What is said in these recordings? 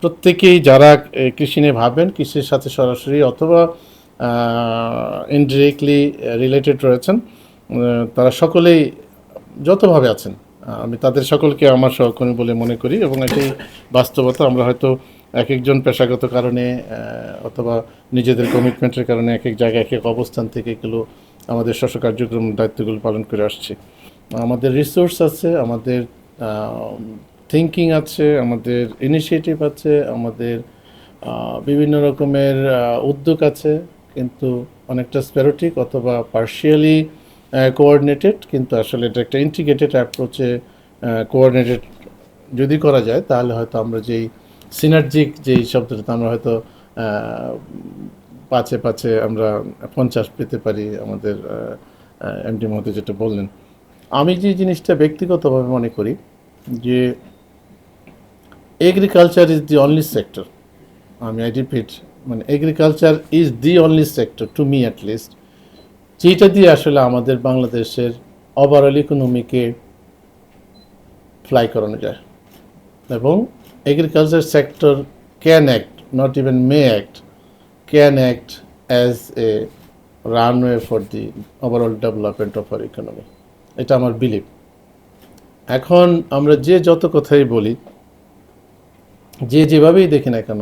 প্রত্যেকেই যারা কৃষি নিয়ে ভাবেন কৃষির সাথে সরাসরি অথবা ইনডিরেক্টলি রিলেটেড রয়েছেন তারা সকলেই যতভাবে আছেন, আমি তাদের সকলকে আমার সহকর্মী বলে মনে করি এবং এটাই বাস্তবতা। আমরা হয়তো এক একজন পেশাগত কারণে অথবা নিজেদের কমিটমেন্টের কারণে এক এক জায়গায় এক এক অবস্থান থেকে এগুলো আমাদের শস্য কার্যক্রম দায়িত্বগুলো পালন করে আসছি। আমাদের রিসোর্স আছে, আমাদের থিঙ্কিং আছে, আমাদের ইনিশিয়েটিভ আছে, আমাদের বিভিন্ন রকমের উদ্যোগ আছে, কিন্তু অনেকটা স্প্যারোটিক অথবা পার্শিয়ালি কোঅর্ডিনেটেড কিন্তু আসলে এটা একটা ইন্টিগ্রেটেড অ্যাপ্রোচে কোঅর্ডিনেটেড যদি করা যায়, তাহলে হয়তো আমরা যেই সিনার্জিক যেই শব্দটা আমরা হয়তো পাঁচে পাঁচে আমরা পঞ্চাশ পেতে পারি আমাদের এমডি মহোদয় যেটা বললেন। আমি যে জিনিসটা ব্যক্তিগতভাবে মনে করি যে agriculture is the only sector আমি আই রিপিট মানে agriculture is the only sector to me at least যেটা দিয়ে আসলে আমাদের বাংলাদেশের ওভারঅল ইকোনমিকে ফ্লাই করানো যায়। এবং agriculture sector can act not even may act can act as a runway for the overall development of our economy এটা আমার বিলিভ এখন আমরা যে যত কথাই বলি যে যেভাবেই দেখি না কেন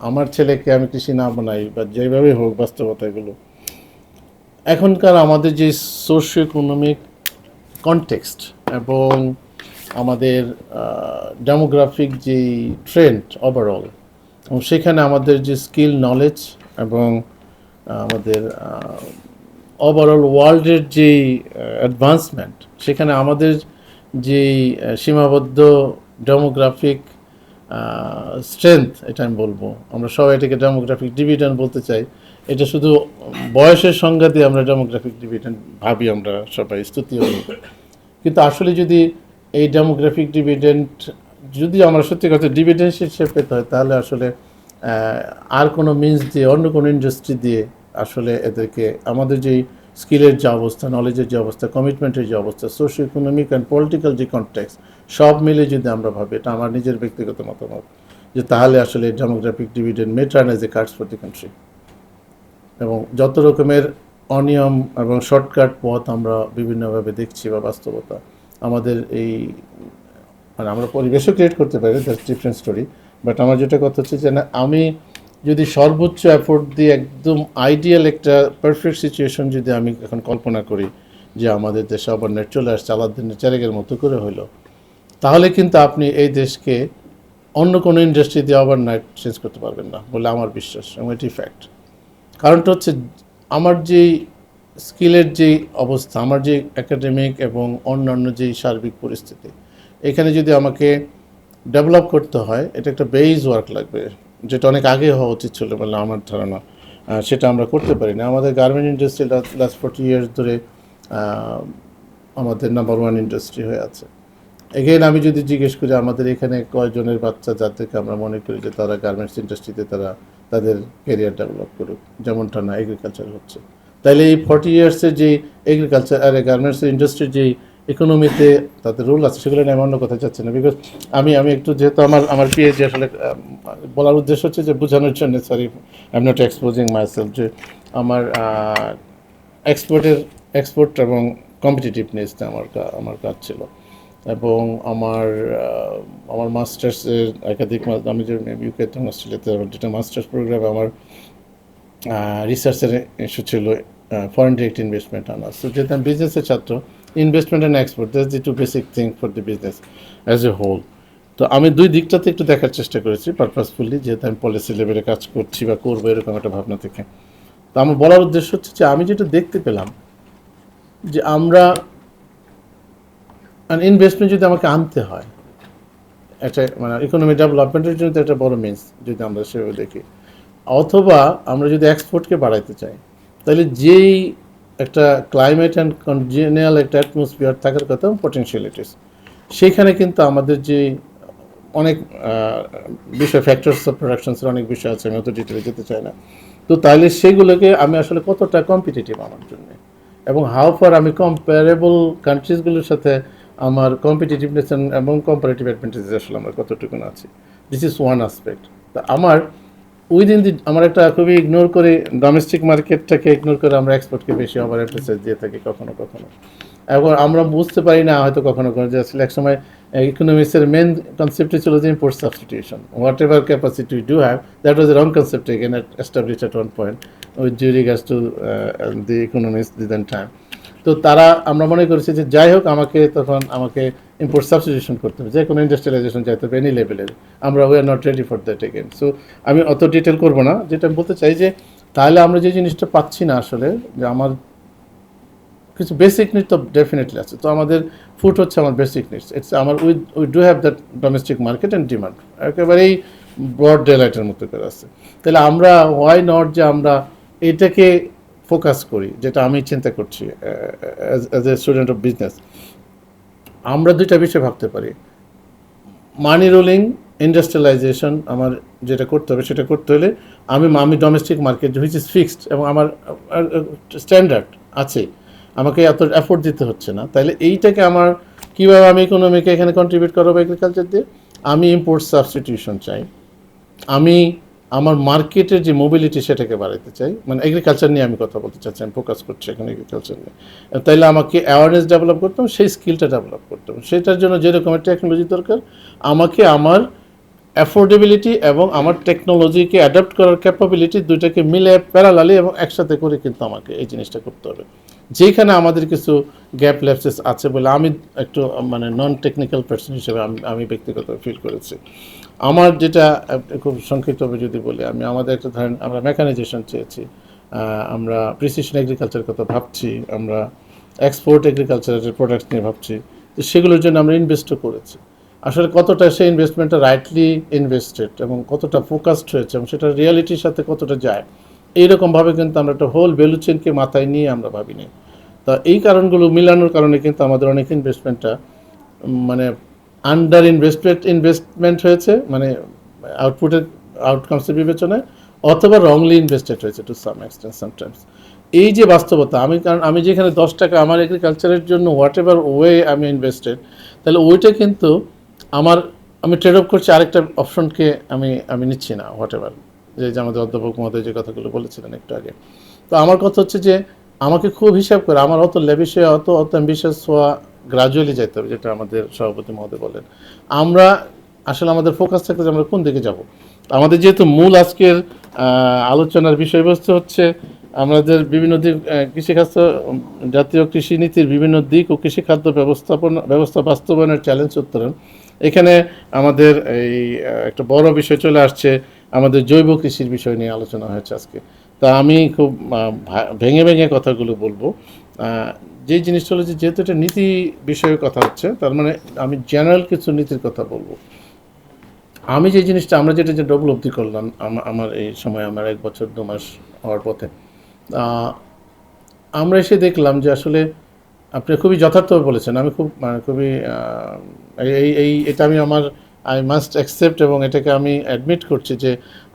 আমার ছেলেকে আমি কৃষি না বানাই বা যেভাবেই হোক বাস্তবতা এগুলো এখনকার আমাদের যে সোশিও ইকোনমিক কনটেক্সট এবং আমাদের ডেমোগ্রাফিক যে ট্রেন্ড ওভারঅল এবং সেখানে আমাদের যে স্কিল নলেজ এবং আমাদের ওভারঅল ওয়ার্ল্ডের যেই অ্যাডভান্সমেন্ট সেখানে আমাদের আহ, সীমাবদ্ধ ডেমোগ্রাফিক স্ট্রেংথ এটা আমি বলব আমরা সবাই এটাকে ডেমোগ্রাফিক ডিভিডেন্ড বলতে চাই এটা শুধু বয়সের সংজ্ঞা দিয়ে আমরা ডেমোগ্রাফিক ডিভিডেন্ড ভাবি আমরা সবাই স্তুতিও করি। কিন্তু আসলে যদি এই ডেমোগ্রাফিক ডিভিডেন্ট যদি আমরা সত্যি কথা ডিভিডেন্ড হিসেবে পেতে হয়, তাহলে আসলে আর কোনো মিন্স দিয়ে, অন্য কোনো ইন্ডাস্ট্রি দিয়ে আসলে এদেরকে, আমাদের যেই স্কিলের যে অবস্থা নলেজের যে অবস্থা কমিটমেন্টের যে অবস্থা সোশ্യോ ইকোনমিক অ্যান্ড পলিটিক্যাল যে কনটেক্স সব মিলে যদি আমরা ভাবি, এটা আমার নিজের ব্যক্তিগত মতামত যে তাহলে আসলে demographic dividend may turn as a curse for the country এবং যত রকমের অনিয়ম এবং শর্টকাট পথ আমরা বিভিন্নভাবে দেখছি বা বাস্তবতা, আমাদের এই মানে আমরা পরিবেশও ক্রিয়েট করতে পারি দ্যাটস ডিফারেন্ট স্টোরি বাট আমার যেটা কথা হচ্ছে যে না, আমি যদি সর্বোচ্চ এফোর্ট দিয়ে একদম আইডিয়াল একটা পারফেক্ট সিচুয়েশন যদি আমি এখন কল্পনা করি যে আমাদের দেশে আবার নেট চলে আসছে, আলাদিনের চারেকের মতো করে হলো তাহলে কিন্তু আপনি এই দেশকে অন্য কোনো ইন্ডাস্ট্রি দিয়ে আবার নাইট চেঞ্জ করতে পারবেন না বলে আমার বিশ্বাস এবং এটি ফ্যাক্ট কারণটা হচ্ছে আমার যেই স্কিলের যেই অবস্থা, আমার যে একাডেমিক এবং অন্যান্য যেই সার্বিক পরিস্থিতি, এখানে যদি আমাকে ডেভেলপ করতে হয়, এটা একটা বেইজ ওয়ার্ক লাগবে, যেটা অনেক আগে হওয়া উচিত ছিল বলে আমার ধারণা। সেটা আমরা করতে পারি না আমাদের garment industry last forty years ধরে আমাদের নাম্বার ওয়ান ইন্ডাস্ট্রি হয়ে আছে। এগেন আমি যদি জিজ্ঞেস করি, আমাদের এখানে কয়জনের বাচ্চা যাদেরকে আমরা মনে করি যে তারা গার্মেন্টস ইন্ডাস্ট্রিতে তারা তাদের কেরিয়ার ডেভেলপ করুক? যেমনটা না এগ্রিকালচার হচ্ছে। তাইলে এই ফর্টি ইয়ার্সের যে এগ্রিকালচার আর গার্মেন্টস ইন্ডাস্ট্রির যে ইকোনমিতে তাদের রোল আছে, সেগুলো নিয়ে আমি অন্য কথা যাচ্ছে না। বিকজ আমি আমি একটু যেহেতু আমার আমার পিএইচডি আসলে বলার উদ্দেশ্য হচ্ছে যে বোঝানোর জন্য sorry I am not exposing myself যে আমার এক্সপোর্টের এক্সপোর্ট এবং কম্পিটিটিভনেসটা আমার আমার কাজ ছিল। এবং আমার আমার মাস্টার্সের একাধিক আমি যে ইউকেতে অস্ট্রেলিয়াতে যেটা মাস্টার্স প্রোগ্রামে আমার রিসার্চের ইস্যু ছিল ফরেন ডিরেক্ট ইনভেস্টমেন্ট আনার। সো যেহেতু আমি বিজনেসের ছাত্র investment and export that's the two basic thing for the business as a whole তো আমি দুই দিকটাতে একটু দেখার চেষ্টা করেছি পারপাসফুলি যেহেতু আমি পলিসি লেভেলে কাজ করছি বা করব এরকম একটা ভাবনা থেকে। তো আমার বলার উদ্দেশ্য হচ্ছে যে আমি যেটা দেখতে পেলাম, যে আমরা ইনভেস্টমেন্ট যদি আমাকে আনতে হয়, একটা মানে ইকোনমি ডেভেলপমেন্টের জন্য তো একটা বড় মিন্স যদি আমরা সেভাবে দেখি। অথবা আমরা যদি এক্সপোর্টকে বাড়াইতে চাই, তাহলে যেই একটা ক্লাইমেট অ্যান্ড কনজেনিয়াল একটা অ্যাটমসফিয়ার থাকার কথা পটেনশিয়ালিটিস সেইখানে কিন্তু আমাদের যে অনেক বিষয় ফ্যাক্টরস অফ প্রোডাকশনসের অনেক বিষয় আছে, আমি অত ডিটেলে যেতে চাই না। তো তাহলে সেগুলোকে আমি আসলে কতটা কম্পিটিটিভ আমার জন্য? এবং হাউ ফার আমি কম্পারেবল কান্ট্রিজগুলোর সাথে আমার কম্পিটিটিভনেস এবং কম্পারেটিভ অ্যাডভান্টেজ আসলে আমার কতটুকু আছে। দিস ইজ ওয়ান আসপেক্ট তা আমার উইদিন দি আমার একটা খুবই ইগনোর করে ডোমেস্টিক মার্কেটটাকে ইগনোর করে আমরা এক্সপোর্টকে বেশি ওভার এমফাসাইজ দিয়ে থাকি কখনো কখনো। এখন আমরা বুঝতে পারি না হয়তো কখনো কখনো যে আসলে একসময় ইকোনমিক্সের মেন কনসেপ্টই ছিল যে import substitution whatever capacity we do have that was wrong concept again establish at one point with due regards to the economics the then time তো তারা, আমরা মনে করেছি যে যাই হোক, আমাকে তখন আমাকে ইম্পোর্ট সাবস্টিটিউশন করতে হবে। যে কোনো ইন্ডাস্ট্রিয়ালাইজেশন চাইতে হবে এনি লেভেলের আমরা we are not ready for that again so আমি অত ডিটেল করব না। যেটা আমি বলতে চাই যে, তাহলে আমরা যে জিনিসটা পাচ্ছি না আসলে, যে আমার কিছু বেসিক নিড তো ডেফিনেটলি আছে। তো আমাদের ফুড হচ্ছে আমার বেসিক নিডস ইটস আমার we we do have that domestic market and demand একেবারেই ব্রড ডেলাইটের মতো করে আছে। তাহলে আমরা হোয়াই নট যে আমরা এটাকে ফোকাস করি, যেটা আমি চিন্তা করছি as a student of business আমরা দুইটা বিষয় ভাবতে পারি। মানি রোলিং ইন্ডাস্ট্রিয়ালাইজেশন আমার যেটা করতে হবে সেটা করতে হলে আমি আমি domestic market which is fixed এবং আমার স্ট্যান্ডার্ড আছে। আমাকে এত এফোর্ট দিতে হচ্ছে না। তাহলে এইটাকে আমার, কীভাবে আমি ইকোনমিকে এখানে কন্ট্রিবিউট করব এগ্রিকালচার দিয়ে? আমি ইম্পোর্ট সাবস্টিটিউশন চাই। আমি আমার মার্কেটের যে মোবিলিটি সেটাকে বাড়াতে চাই। মানে এগ্রিকালচার নিয়ে আমি কথা বলতে চাচ্ছি, আমি ফোকাস করছি এখানে এগ্রিকালচার নিয়ে। তাইলে আমাকে অ্যাওয়ারনেস ডেভেলপ করতে হবে, সেই স্কিলটা ডেভেলপ করতে হবে। সেটার জন্য যে রকমের টেকনোলজি দরকার, আমাকে আমার অ্যাফোর্ডেবিলিটি এবং আমার টেকনোলজিকে অ্যাডাপ্ট করার ক্যাপাবিলিটি দুইটাকে মিলে প্যারালালি এবং একসাথে করে কিন্তু আমাকে এই জিনিসটা করতে হবে। যেখানে আমাদের কিছু গ্যাপ ল্যাপসেস আছে বলে আমি একটু মানে নন টেকনিক্যাল পার্সন হিসেবে আমি আমি ব্যক্তিগত ফিল করেছি। আমার যেটা, খুব সংক্ষিপ্তভাবে যদি বলি, আমি আমাদের একটা ধরেন আমরা মেকানাইজেশন চেয়েছি আমরা প্রিসিশন এগ্রিকালচার কথা ভাবছি, আমরা এক্সপোর্ট এগ্রিকালচারের প্রোডাক্টস নিয়ে ভাবছি, তো সেগুলোর জন্য আমরা ইনভেস্টও করেছি। আসলে কতটা সেই ইনভেস্টমেন্টটা রাইটলি ইনভেস্টেড এবং কতটা ফোকাসড হয়েছে এবং সেটা রিয়ালিটির সাথে কতটা যায় এইরকমভাবে কিন্তু আমরা একটা হোল ভ্যালু চেনকে মাথায় নিয়ে আমরা ভাবিনি। তা এই কারণগুলো মিলানোর কারণে কিন্তু আমাদের অনেক ইনভেস্টমেন্টটা মানে আন্ডার ইনভেস্টমেন্ট ইনভেস্টমেন্ট হয়েছে মানে আউটপুটের আউটকামসের বিবেচনায়, অথবা রংলি ইনভেস্টেড হয়েছে টু সাম এক্সটেন্ট সামটাইমস এই যে বাস্তবতা, আমি কারণ, আমি যেখানে দশ টাকা আমার এগ্রিকালচারের জন্য হোয়াট এভার ওয়ে আমি ইনভেস্টেড তাহলে ওইটা কিন্তু আমার, আমি ট্রেড অফ করছি আরেকটা অপশনকে আমি আমি নিচ্ছি না হোয়াট এভার যে আমাদের অধ্যাপক মহোদয় যে কথাগুলো বলেছিলেন একটু আগে। তো আমার কথা হচ্ছে যে আমাকে খুব হিসাব করে, আমার অত লেবিসে অত অত অ্যাম্বিশাস হওয়া গ্রাজুয়ালি যাইতে হবে, যেটা আমাদের সভাপতি মহোদয় বলেন। আমরা আসলে আমাদের ফোকাস থাকতে যে আমরা কোন দিকে যাব। আমাদের যেহেতু মূল আজকের আলোচনার বিষয়বস্তু হচ্ছে আমাদের বিভিন্ন দিক কৃষিখাদ্য জাতীয় কৃষি নীতির বিভিন্ন দিক ও কৃষিখাদ্য ব্যবস্থাপনা, ব্যবস্থা বাস্তবায়নের চ্যালেঞ্জ উত্তরণ। এখানে আমাদের এই একটা বড় বিষয় চলে আসছে আমাদের জৈব কৃষির বিষয় নিয়ে আলোচনা হয়েছে আজকে। তা আমি খুব ভেঙে ভেঙে কথাগুলো বলব। যে জিনিসটা হলো যেহেতু এটা নীতি বিষয়ে কথা হচ্ছে, তার মানে আমি জেনারেল কিছু নীতির কথা বলব। আমি যে জিনিসটা, আমরা যেটা যে উপলব্ধি করলাম আমার এই সময়, আমার এক বছর, দু মাস হওয়ার পথে আমরা এসে দেখলাম যে আসলে আপনি খুবই যথার্থভাবে বলেছেন। আমি খুব মানে খুবই এই এই, এটা আমি আমার আই মাস্ট অ্যাকসেপ্ট এবং এটাকে আমি অ্যাডমিট করছি যে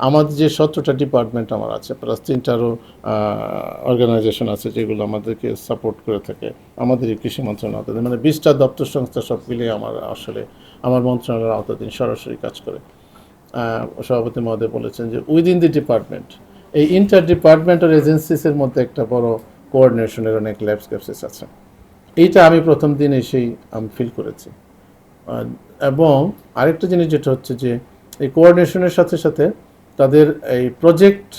আমাদের যে সতেরোটা ডিপার্টমেন্ট আমার আছে প্লাস তিনটারও অর্গানাইজেশন আছে যেগুলো আমাদেরকে সাপোর্ট করে থাকে, আমাদের কৃষি মন্ত্রণালয় মানে বিশটা দপ্তর সংস্থা সব মিলিয়ে আমার আসলে, আমার মন্ত্রণালয়ের আওতাধীন সরাসরি কাজ করে। সভাপতি মহোদয় বলেছেন যে উইদিন দি ডিপার্টমেন্ট এই ইন্টার ডিপার্টমেন্টাল এজেন্সিসের মধ্যে একটা বড় কোঅর্ডিনেশনের অনেক ল্যাবস ক্যাপসেস আছে। এইটা আমি প্রথম দিন এসেই আমি ফিল করেছি। এবং আরেকটা জিনিস যেটা হচ্ছে যে, এই কোঅর্ডিনেশনের সাথে সাথে তাদের এই প্রজেক্ট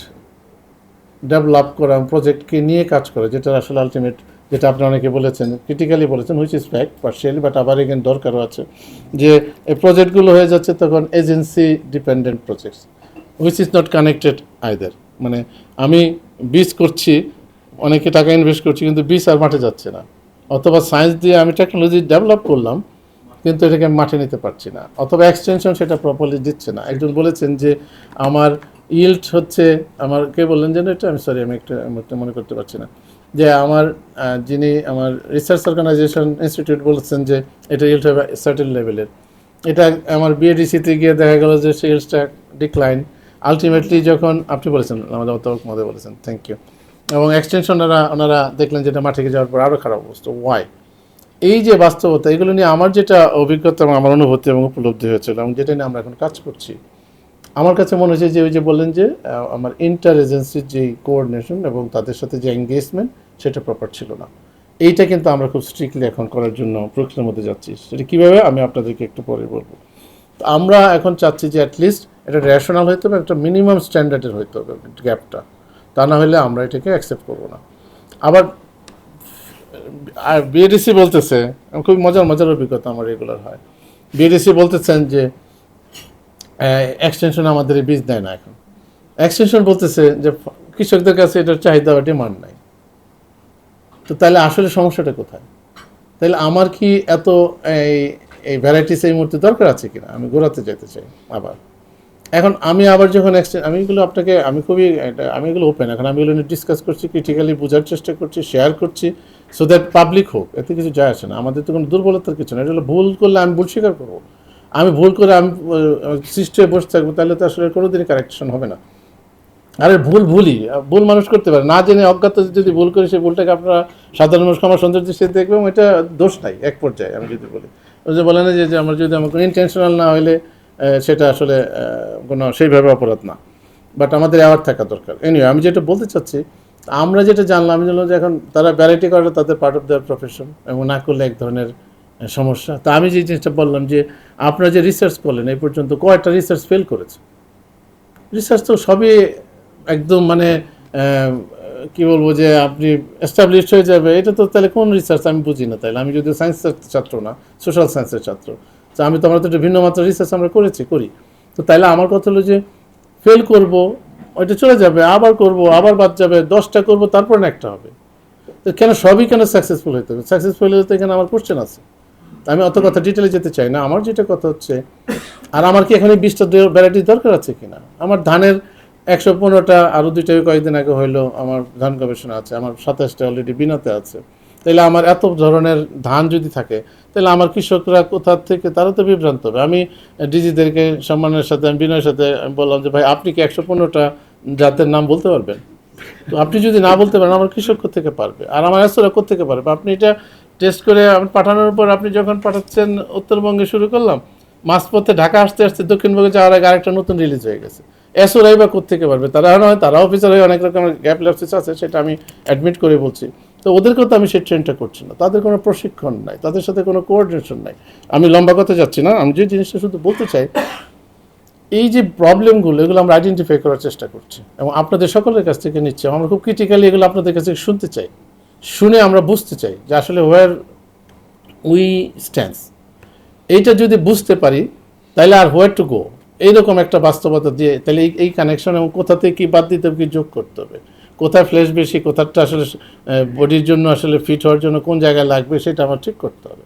ডেভেলপ করা প্রজেক্টকে নিয়ে কাজ করে, যেটা আসলে আলটিমেট যেটা আপনি অনেকে বলেছেন ক্রিটিক্যালি বলেছেন which is fact partially but আবার এগেন দরকারও আছে, যে এই প্রজেক্টগুলো হয়ে যাচ্ছে তখন agency dependent projects which is not connected either মানে আমি বীজ করছি, অনেকে টাকা ইনভেস্ট করছি, কিন্তু বীজ আর মাঠে যাচ্ছে না, অথবা সায়েন্স দিয়ে আমি টেকনোলজি ডেভেলপ করলাম কিন্তু এটাকে আমি মাঠে নিতে পারছি না। অথবা এক্সটেনশন সেটা প্রপারলি দিচ্ছে না। একজন বলেছেন যে আমার ইল্ড হচ্ছে, আমার কে বললেন যেন এটা? আমি সরি আমি একটু মনে করতে পারছি না। যে আমার যিনি আমার রিসার্চ অর্গানাইজেশন ইনস্টিটিউট বলেছেন যে এটা ইল্ড হবে সার্টেন লেভেলের এটা আমার বিএডিসিতে গিয়ে দেখা গেল যে সেলসটা ডিক্লাইন আলটিমেটলি যখন আপনি বলেছেন, আমাদের অধ্যাপক মধ্যে বলেছেন থ্যাংক ইউ এবং এক্সটেনশন ওনারা ওনারা দেখলেন যেটা মাঠে যাওয়ার পর আরও খারাপ অবস্থা। ওয়াই এই যে বাস্তবতা, এগুলো নিয়ে আমার যেটা অভিজ্ঞতা এবং আমার অনুভূতি এবং উপলব্ধি হয়েছিল এবং যেটা নিয়ে আমরা এখন কাজ করছি, আমার কাছে মনে হয়েছে যে ওই যে বললেন যে আমার ইন্টার এজেন্সির যে কোঅর্ডিনেশন এবং তাদের সাথে যে এঙ্গেজমেন্ট সেটা প্রপার ছিল না। এইটা কিন্তু আমরা খুব স্ট্রিক্টলি এখন করার জন্য প্রক্রিয়ার মধ্যে যাচ্ছি। সেটা কীভাবে আমি আপনাদেরকে একটু পরে বলব। তো আমরা এখন চাচ্ছি যে অ্যাটলিস্ট এটা রেশনাল হইতে হবে, একটা মিনিমাম স্ট্যান্ডার্ডের হইতে হবে গ্যাপটা তা না হলে আমরা এটাকে অ্যাকসেপ্ট করব না। আবার আর বিএডিসি বলতেছে খুব মজার মজার অভিজ্ঞতা আমার রেগুলার হয়। বিএডিসি বলতেছেন যে এক্সটেনশন আমাদের বীজ দেয় না এখন। এক্সটেনশন বলতেছে যে, কৃষকদের কাছে এটার চাহিদা বা ডিমান্ড নাই। তো তাহলে আসলে সমস্যাটা কোথায়? তাহলে আমার কি এত, এই এই ভ্যারাইটিস এই মুহূর্তে দরকার আছে কিনা? আমি ঘোরাতে যেতে চাই, আবার। এখন আমি আবার যখন এক্সচেঞ্জ আমি এগুলো আপনাকে, আমি খুবই আমি এগুলো ওপেন এখন আমি এগুলো নিয়ে ডিসকাস করছি ক্রিটিক্যালি বোঝার চেষ্টা করছি শেয়ার করছি সো দ্যাট পাবলিক হোক, এতে কিছু যায় আসে না। আমাদের তো কোনো দুর্বলতার কিছু না, এটা হলো ভুল করলে আমি ভুল স্বীকার করব। আমি ভুল করে আমি সৃষ্টি হয়ে বসে থাকব, তাহলে তো আসলে কোনোদিনই কারেকশন হবে না। আরে ভুল ভুলই ভুল মানুষ করতে পারে। না জেনে অজ্ঞাত যদি ভুল করে, সেই ভুলটাকে আপনারা সাধারণ মানুষ আমার সৌন্দর্য দৃষ্টিতে দেখবে এবং এটা দোষ নাই, এক পর্যায়ে আমি যদি বলি। যে বলে না যে আমার যদি আমার কোনো ইন্টেনশনাল না হলে সেটা আসলে কোনো সেইভাবে অপরাধ না। বাট আমাদের অ্যাওয়ার থাকা দরকার। এনিওয়ে আমি যেটা বলতে চাচ্ছি, আমরা যেটা জানলাম, আমি জানলাম যে এখন তারা ভ্যারাইটি করে, তাদের পার্ট অফ দেয়ার প্রফেশন এবং না করলে এক ধরনের সমস্যা। তা আমি যে জিনিসটা বললাম যে, আপনারা যে রিসার্চ করলেন, এই পর্যন্ত কয়েকটা রিসার্চ ফেল করেছে। রিসার্চ তো সবই একদম মানে কি বলব যে, আপনি এস্টাবলিশ হয়ে যাবে। এটা তো তাহলে কোন রিসার্চ আমি বুঝি না তাহলে। আমি যদি সায়েন্সের ছাত্র না সোশ্যাল সায়েন্সের ছাত্র। তো আমি তো তো একটা ভিন্ন মাত্রা রিসার্চ আমরা করেছি, করি। তো তাইলে আমার কথা হলো যে ফেল করব, ওইটা চলে যাবে, আবার করব, আবার বাদ যাবে, দশটা করব, তারপর না একটা হবে। তো কেন সবই কেন সাকসেসফুল হতে হবে? সাকসেসফুল হতে এখানে আমার কোশ্চেন আছে। আমি অত কথা ডিটেলে যেতে চাই না। আমার যেটা কথা হচ্ছে, আর আমার কি এখানে বিশটা ভ্যারাইটি দরকার আছে কিনা? আমার ধানের একশো পনেরোটা আরও দুইটা কয়েকদিন আগে হইল, আমার ধান গবেষণা আছে। আমার সাতাশটা অলরেডি বিনাতে আছে। তাহলে আমার এত ধরনের ধান যদি থাকে তাহলে আমার কৃষকরা কোথা থেকে, তারা তো বিভ্রান্ত হবে। আমি ডিজিদেরকে, সম্মানের সাথে, আমি বিনয়ের সাথে, আমি বললাম যে, ভাই, আপনি কি একশো পনেরোটা জাতের নাম বলতে পারবেন? তো আপনি যদি না বলতে পারেন, আমার কৃষক থেকে পারবে? আর আমার এসরা থেকে পারবে? আপনি এটা টেস্ট করে আপনি পাঠানোর পর আপনি যখন পাঠাচ্ছেন, উত্তরবঙ্গে শুরু করলাম, মাঝপথে ঢাকা আসতে আসতে দক্ষিণবঙ্গে যাওয়ার আগে আরেকটা নতুন রিলিজ হয়ে গেছে। এসোরাই বা থেকে পারবে? তারা নয় তারা অফিসার হয়ে অনেক রকমের গ্যাপ ল্যাপসিস আছে, সেটা আমি অ্যাডমিট করে বলছি। তো ওদেরকেও তো আমি সেই ট্রেনটা করছি না। তাদের কোনো প্রশিক্ষণ নাই, তাদের সাথে কোনো কোঅর্ডিনেশন নাই। আমি লম্বা কথা যাচ্ছি না, আমি যে জিনিসটা শুধু বলতে চাই, এই যে প্রবলেমগুলো এগুলো আমরা আইডেন্টিফাই করার চেষ্টা করছি এবং আপনাদের সকলের কাছ থেকে নিচ্ছি। আমরা খুব ক্রিটিক্যালি এগুলো আপনাদের কাছ থেকে শুনতে চাই। শুনে আমরা বুঝতে চাই যে আসলে ওয়ার উই স্ট্যান্স এইটা যদি বুঝতে পারি, তাহলে আর হোয়ার টু গো এইরকম একটা বাস্তবতা দিয়ে, তাহলে এই কানেকশন এবং কোথা থেকে কী বাদ দিতে হবে, কি যোগ করতে হবে? কোথায় ফ্লেশ বেশি কোথাটা আসলে বডির জন্য আসলে ফিট হওয়ার জন্য কোন জায়গায় লাগবে, সেটা আমার ঠিক করতে হবে।